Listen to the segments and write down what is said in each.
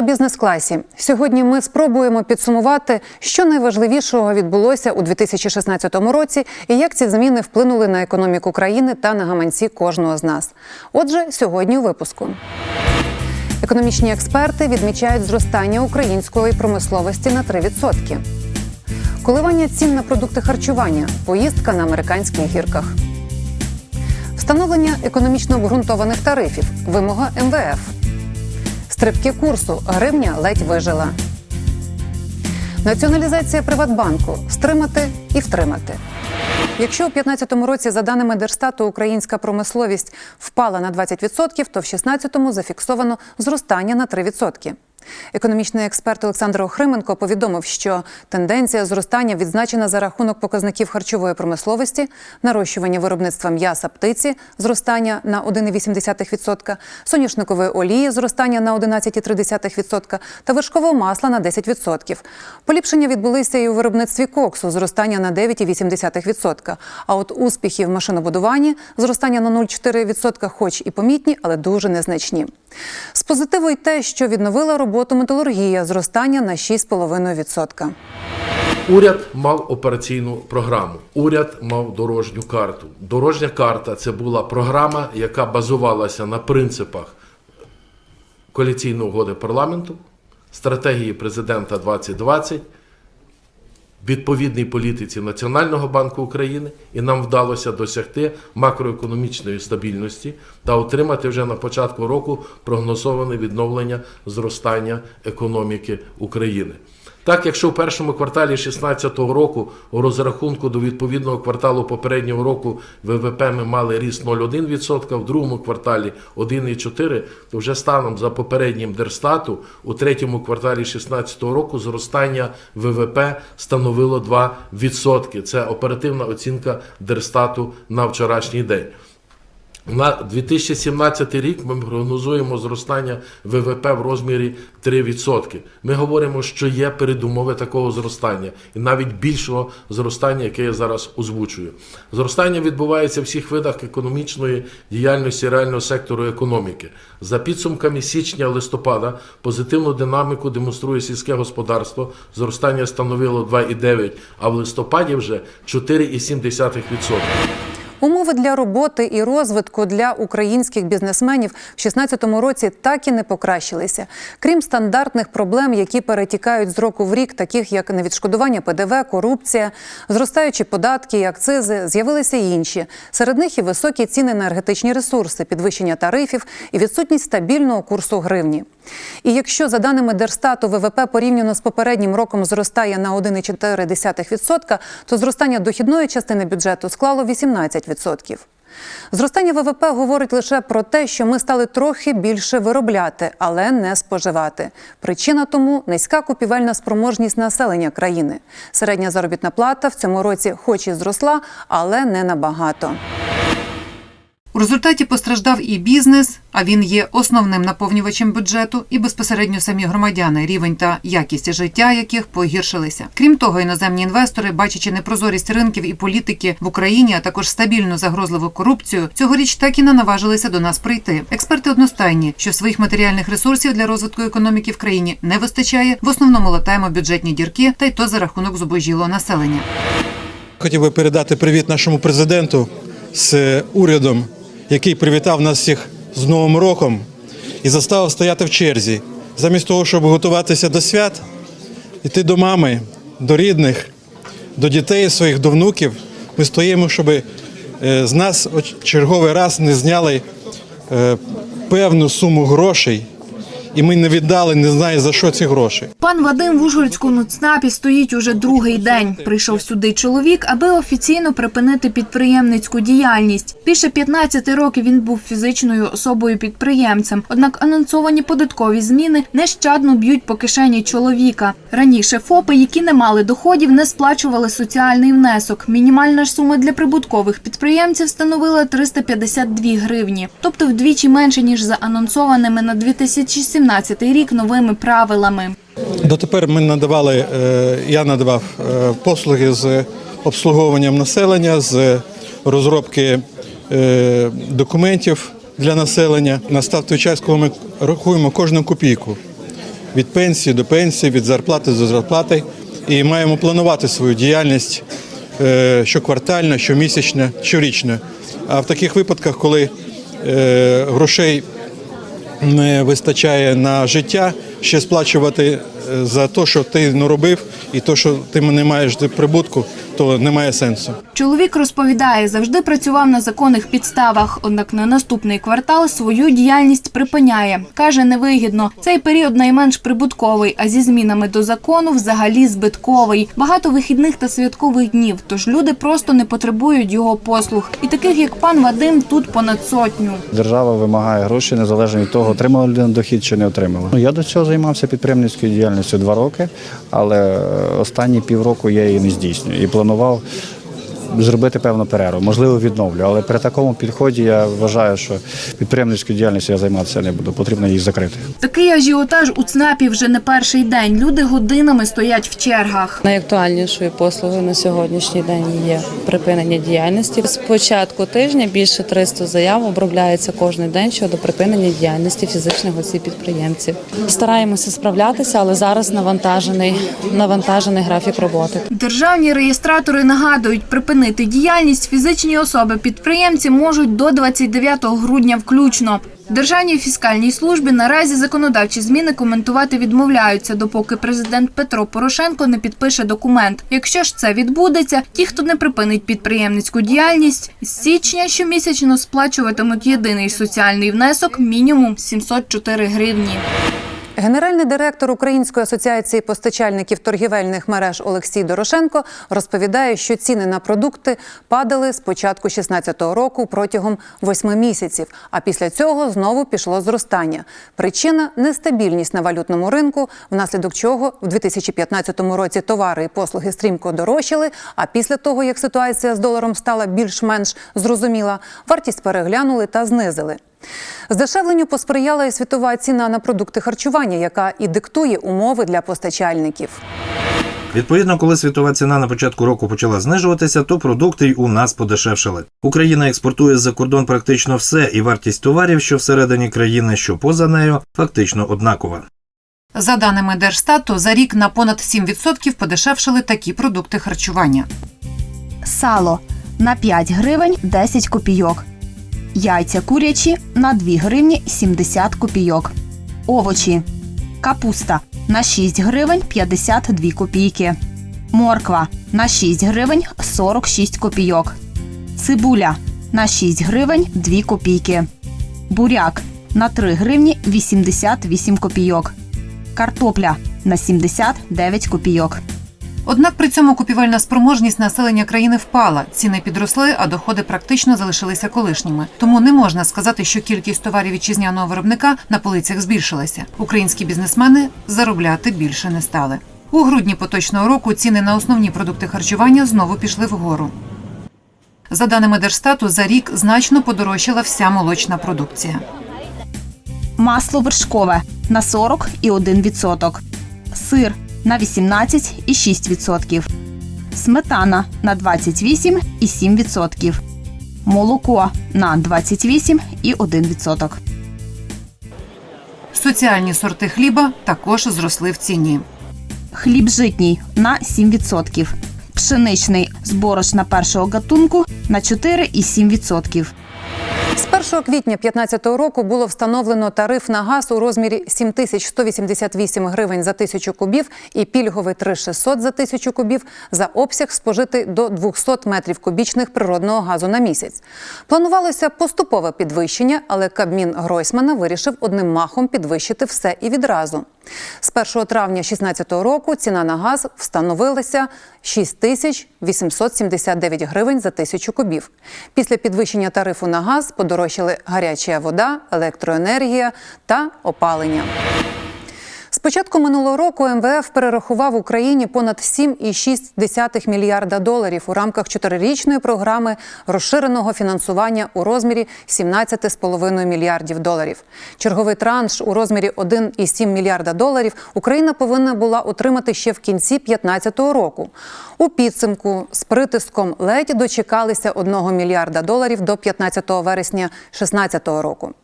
У бізнес-класі. Сьогодні ми спробуємо підсумувати, що найважливішого відбулося у 2016 році і як ці зміни вплинули на економіку країни та на гаманці кожного з нас. Отже, сьогодні у випуску. Економічні експерти відмічають зростання української промисловості на 3%. Коливання цін на продукти харчування, поїздка на американських гірках. Встановлення економічно обґрунтованих тарифів, вимога МВФ. Стрибки курсу гривня ледь вижила. Націоналізація Приватбанку стримати і втримати. Якщо у 2015 році, за даними Держстату, українська промисловість впала на 20%, то в 2016 зафіксовано зростання на 3%. Економічний експерт Олександр Охрименко повідомив, що тенденція зростання відзначена за рахунок показників харчової промисловості, нарощування виробництва м'яса птиці, зростання на 1,8%, соняшникової олії, зростання на 11,3% та вершкового масла на 10%. Поліпшення відбулися і у виробництві коксу, зростання на 9,8%. А от успіхи в машинобудуванні зростання на 0,4%, хоч і помітні, але дуже незначні. З позитиву й те, що відновила роботу металургія, зростання на 6,5%. Уряд мав операційну програму, уряд мав дорожню карту. Дорожня карта це була програма, яка базувалася на принципах коаліційної угоди парламенту, стратегії президента 2020, відповідній політиці Національного банку України, і нам вдалося досягти макроекономічної стабільності та отримати вже на початку року прогнозоване відновлення зростання економіки України. Так, якщо в першому кварталі 2016 року у розрахунку до відповідного кварталу попереднього року ВВП ми мали ріст 0,1%, в другому кварталі 1,4%, то вже станом за попереднім Держстату у третьому кварталі 2016 року зростання ВВП становило 2%. Це оперативна оцінка Держстату на вчорашній день. На 2017 рік ми прогнозуємо зростання ВВП в розмірі 3%. Ми говоримо, що є передумови такого зростання і навіть більшого зростання, яке я зараз озвучую. Зростання відбувається в всіх видах економічної діяльності реального сектору економіки. За підсумками січня-листопада позитивну динаміку демонструє сільське господарство. Зростання становило 2,9%, а в листопаді вже 4,7%. Умови для роботи і розвитку для українських бізнесменів в 2016 році так і не покращилися. Крім стандартних проблем, які перетікають з року в рік, таких як невідшкодування ПДВ, корупція, зростаючі податки і акцизи, з'явилися інші. Серед них і високі ціни енергетичні ресурси, підвищення тарифів і відсутність стабільного курсу гривні. І якщо за даними Держстату ВВП порівняно з попереднім роком зростає на 1,4%, то зростання дохідної частини бюджету склало 18%. Зростання ВВП говорить лише про те, що ми стали трохи більше виробляти, але не споживати. Причина тому низька купівельна спроможність населення країни. Середня заробітна плата в цьому році, хоч і зросла, але не набагато. У результаті постраждав і бізнес, а він є основним наповнювачем бюджету, і безпосередньо самі громадяни, рівень та якість життя яких погіршилися. Крім того, іноземні інвестори, бачачи непрозорість ринків і політики в Україні, а також стабільну загрозливу корупцію, цьогоріч так і не наважилися до нас прийти. Експерти одностайні, що своїх матеріальних ресурсів для розвитку економіки в країні не вистачає. В основному латаємо бюджетні дірки, та й то за рахунок зубожілого населення. Хотів би передати привіт нашому президенту з урядом, який привітав нас всіх з Новим роком і заставив стояти в черзі. Замість того, щоб готуватися до свят, йти до мами, до рідних, до дітей своїх, до внуків. Ми стоїмо, щоб е, з нас черговий раз не зняли е, певну суму грошей, і ми не віддали, не знаю за що ці гроші. Пан Вадим в Ужгородському ЦНАПі стоїть уже другий день. Прийшов сюди чоловік, аби офіційно припинити підприємницьку діяльність. Більше 15 років він був фізичною особою підприємцем. Однак анонсовані податкові зміни нещадно б'ють по кишені чоловіка. Раніше ФОПи, які не мали доходів, не сплачували соціальний внесок. Мінімальна ж сума для прибуткових підприємців становила 352 гривні, тобто вдвічі менше ніж за анонсованими на 2017 рік новими правилами. Дотепер ми надавали, е, я надавав е, послуги з обслуговуванням населення, з розробки е, документів для населення. Настав той час, коли ми рахуємо кожну копійку. від пенсії до пенсії, від зарплати до зарплати. І маємо планувати свою діяльність щоквартально, щомісячно, щорічно. А в таких випадках, коли грошей не вистачає на життя, ще сплачувати за те, що ти не робив, і те, що ти не маєш прибутку, то немає сенсу. Чоловік розповідає, завжди працював на законних підставах, однак на наступний квартал свою діяльність припиняє. Каже, невигідно. Цей період найменш прибутковий, а зі змінами до закону взагалі збитковий. Багато вихідних та святкових днів, тож люди просто не потребують його послуг. І таких, як пан Вадим, тут понад сотню. Держава вимагає гроші незалежно від того, отримала людина дохід чи не отримала. Ну, я до цього займався підприємницькою діяльністю два роки, але е, останні півроку я її не здійснюю. І планував зробити певну перерву. Можливо, відновлю. Але при такому підході я вважаю, що підприємницькою діяльністю я займатися не буду. Потрібно її закрити. Такий ажіотаж у ЦНАПі вже не перший день. Люди годинами стоять в чергах. Найактуальнішою послугою на сьогоднішній день є припинення діяльності. З початку тижня більше 300 заяв обробляється кожен день щодо припинення діяльності фізичних осіб підприємців. Стараємося справлятися, але зараз навантажений навантажений графік роботи. Державні реєстратори нагадують, припинити діяльність фізичні особи-підприємці можуть до 29 грудня включно. Державній фіскальній службі наразі законодавчі зміни коментувати відмовляються, допоки президент Петро Порошенко не підпише документ. Якщо ж це відбудеться, ті, хто не припинить підприємницьку діяльність, з січня щомісячно сплачуватимуть єдиний соціальний внесок мінімум 704 гривні. Генеральний директор Української асоціації постачальників торгівельних мереж Олексій Дорошенко розповідає, що ціни на продукти падали з початку 2016 року протягом восьми місяців. А після цього знову пішло зростання. Причина нестабільність на валютному ринку, внаслідок чого в 2015 році товари і послуги стрімко дорожчали. А після того, як ситуація з доларом стала більш-менш зрозуміла, вартість переглянули та знизили. Здешевленню посприяла і світова ціна на продукти харчування, яка і диктує умови для постачальників. Відповідно, коли світова ціна на початку року почала знижуватися, то продукти й у нас подешевшали. Україна експортує за кордон практично все, і вартість товарів, що всередині країни, що поза нею, фактично однакова. За даними Держстату, за рік на понад 7% подешевшили такі продукти харчування. Сало на 5 гривень 10 копійок. Яйця курячі на 2 гривні 70 копійок. Овочі. Капуста на 6 гривень 52 копійки. Морква на 6 гривень 46 копійок. Цибуля на 6 гривень 2 копійки. Буряк на 3 гривні 88 копійок. Картопля на 79 копійок. Однак при цьому купівельна спроможність населення країни впала, ціни підросли, а доходи практично залишилися колишніми. Тому не можна сказати, що кількість товарів вітчизняного виробника на полицях збільшилася. Українські бізнесмени заробляти більше не стали. У грудні поточного року ціни на основні продукти харчування знову пішли вгору. За даними Держстату, за рік значно подорожчала вся молочна продукція. Масло вершкове на 40,1%. Сир на 18,6%. Сметана на 28,7%. Молоко на 28,1%. Соціальні сорти хліба також зросли в ціні. Хліб житній на 7%. Пшеничний з борошна першого гатунку на 4,7%. З 1 квітня 2015 року було встановлено тариф на газ у розмірі 7188 гривень за тисячу кубів і пільговий 3600 за тисячу кубів за обсяг спожитий до 200 метрів кубічних природного газу на місяць. Планувалося поступове підвищення, але Кабмін Гройсмана вирішив одним махом підвищити все і відразу. З 1 травня 2016 року ціна на газ встановилася 6879 гривень за тисячу кубів. Після підвищення тарифу на газ подорожчали гаряча вода, електроенергія та опалення. З початку минулого року МВФ перерахував Україні понад 7,6 мільярда доларів у рамках чотирирічної програми розширеного фінансування у розмірі 17,5 мільярдів доларів. Черговий транш у розмірі 1,7 мільярда доларів Україна повинна була отримати ще в кінці 2015 року. У підсумку з притиском ледь дочекалися 1 мільярда доларів до 15 вересня 2016 року.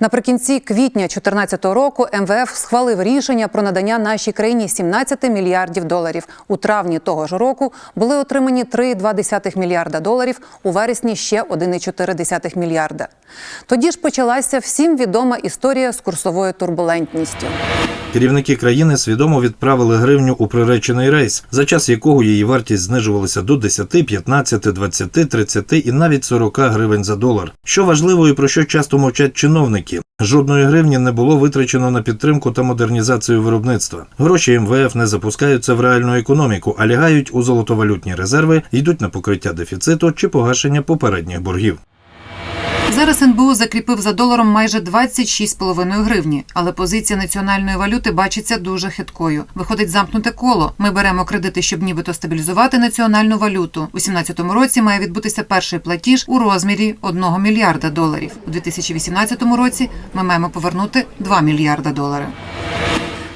Наприкінці квітня 2014 року МВФ схвалив рішення про надання нашій країні 17 мільярдів доларів. У травні того ж року були отримані 3,2 мільярда доларів. У вересні ще 1,4 мільярда. Тоді ж почалася всім відома історія з курсовою турбулентністю. Керівники країни свідомо відправили гривню у приречений рейс, за час якого її вартість знижувалася до 10, 15, 20, 30 і навіть 40 гривень за долар. Що важливо і про що часто мовчать чиновники. Жодної гривні не було витрачено на підтримку та модернізацію виробництва. Гроші МВФ не запускаються в реальну економіку, а лягають у золотовалютні резерви, йдуть на покриття дефіциту чи погашення попередніх боргів. Зараз НБУ закріпив за доларом майже 26,5 гривні, але позиція національної валюти бачиться дуже хиткою. Виходить замкнуте коло. Ми беремо кредити, щоб нібито стабілізувати національну валюту. У 2017 році має відбутися перший платіж у розмірі 1 мільярда доларів. У 2018 році ми маємо повернути 2 мільярда доларів.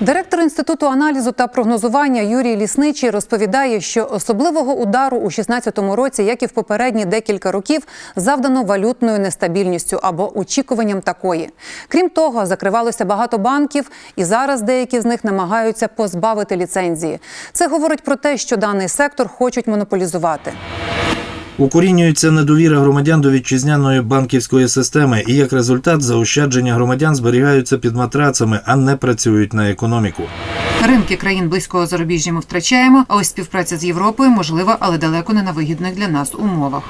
Директор інституту аналізу та прогнозування Юрій Лісничий розповідає, що особливого удару у 2016 році, як і в попередні декілька років, завдано валютною нестабільністю або очікуванням такої. Крім того, закривалося багато банків, і зараз деякі з них намагаються позбавити ліцензії. Це говорить про те, що даний сектор хочуть монополізувати. Укорінюється недовіра громадян до вітчизняної банківської системи, і як результат заощадження громадян зберігаються під матрацами, а не працюють на економіку. Ринки країн близького зарубіжжя ми втрачаємо. А ось співпраця з Європою можлива, але далеко не на вигідних для нас умовах.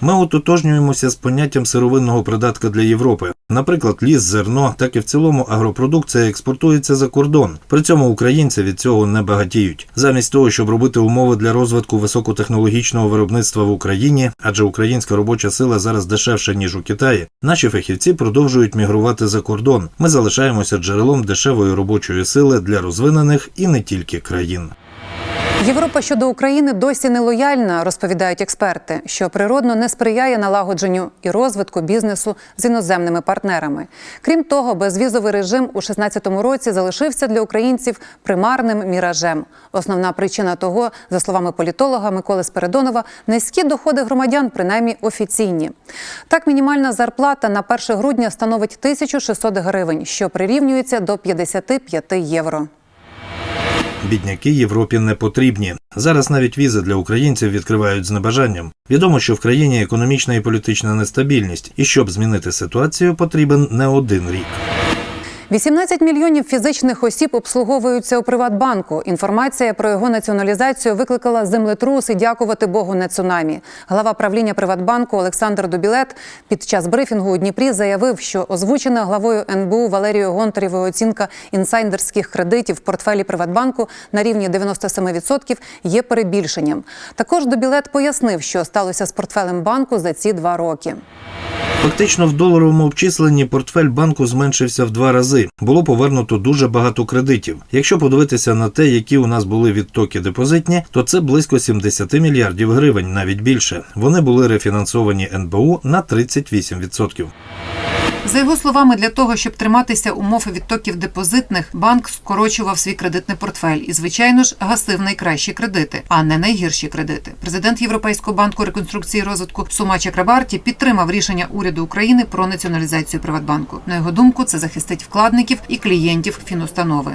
Ми ототожнюємося з поняттям сировинного придатка для Європи. Наприклад, ліс, зерно, так і в цілому агропродукція експортується за кордон. При цьому українці від цього не багатіють. Замість того, щоб робити умови для розвитку високотехнологічного виробництва в Україні, адже українська робоча сила зараз дешевша ніж у Китаї. Наші фахівці продовжують мігрувати за кордон. Ми залишаємося джерелом дешевої робочої сили для розвинених і не тільки країн. Європа щодо України досі не лояльна, розповідають експерти, що природно не сприяє налагодженню і розвитку бізнесу з іноземними партнерами. Крім того, безвізовий режим у 2016 році залишився для українців примарним міражем. Основна причина того, за словами політолога Миколи Спиридонова, низькі доходи громадян, принаймні офіційні. Так, мінімальна зарплата на 1 грудня становить 1600 гривень, що прирівнюється до 55 євро. Бідняки Європі не потрібні. Зараз навіть візи для українців відкривають з небажанням. Відомо, що в країні економічна і політична нестабільність, і щоб змінити ситуацію, потрібен не один рік. 18 мільйонів фізичних осіб обслуговуються у Приватбанку. Інформація про його націоналізацію викликала землетрус і дякувати Богу не цунамі. Глава правління Приватбанку Олександр Дубілет під час брифінгу у Дніпрі заявив, що озвучена главою НБУ Валерією Гонтарєвою оцінка інсайдерських кредитів в портфелі Приватбанку на рівні 97% є перебільшенням. Також Дубілет пояснив, що сталося з портфелем банку за ці два роки. Фактично, в доларовому обчисленні портфель банку зменшився в два рази. Було повернуто дуже багато кредитів. Якщо подивитися на те, які у нас були відтоки депозитні, то це близько 70 мільярдів гривень, навіть більше. Вони були рефінансовані НБУ на 38%. За його словами, для того, щоб триматися умов відтоків депозитних, банк скорочував свій кредитний портфель і, звичайно ж, гасив найкращі кредити, а не найгірші кредити. Президент Європейського банку реконструкції і розвитку Сума Чакрабарті підтримав рішення уряду України про націоналізацію Приватбанку. На його думку, це захистить вкладників і клієнтів фінустанови.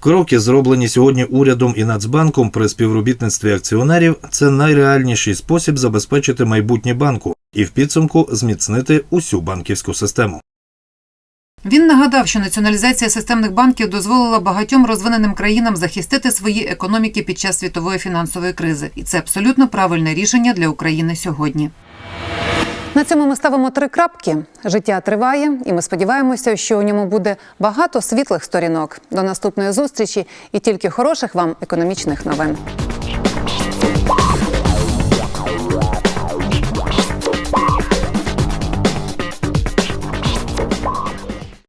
Кроки, зроблені сьогодні урядом і Нацбанком при співробітництві акціонерів, це найреальніший спосіб забезпечити майбутнє банку і в підсумку зміцнити усю банківську систему. Він нагадав, що націоналізація системних банків дозволила багатьом розвиненим країнам захистити свої економіки під час світової фінансової кризи, і це абсолютно правильне рішення для України сьогодні. На цьому ми ставимо три крапки. Життя триває, і ми сподіваємося, що у ньому буде багато світлих сторінок. До наступної зустрічі і тільки хороших вам економічних новин.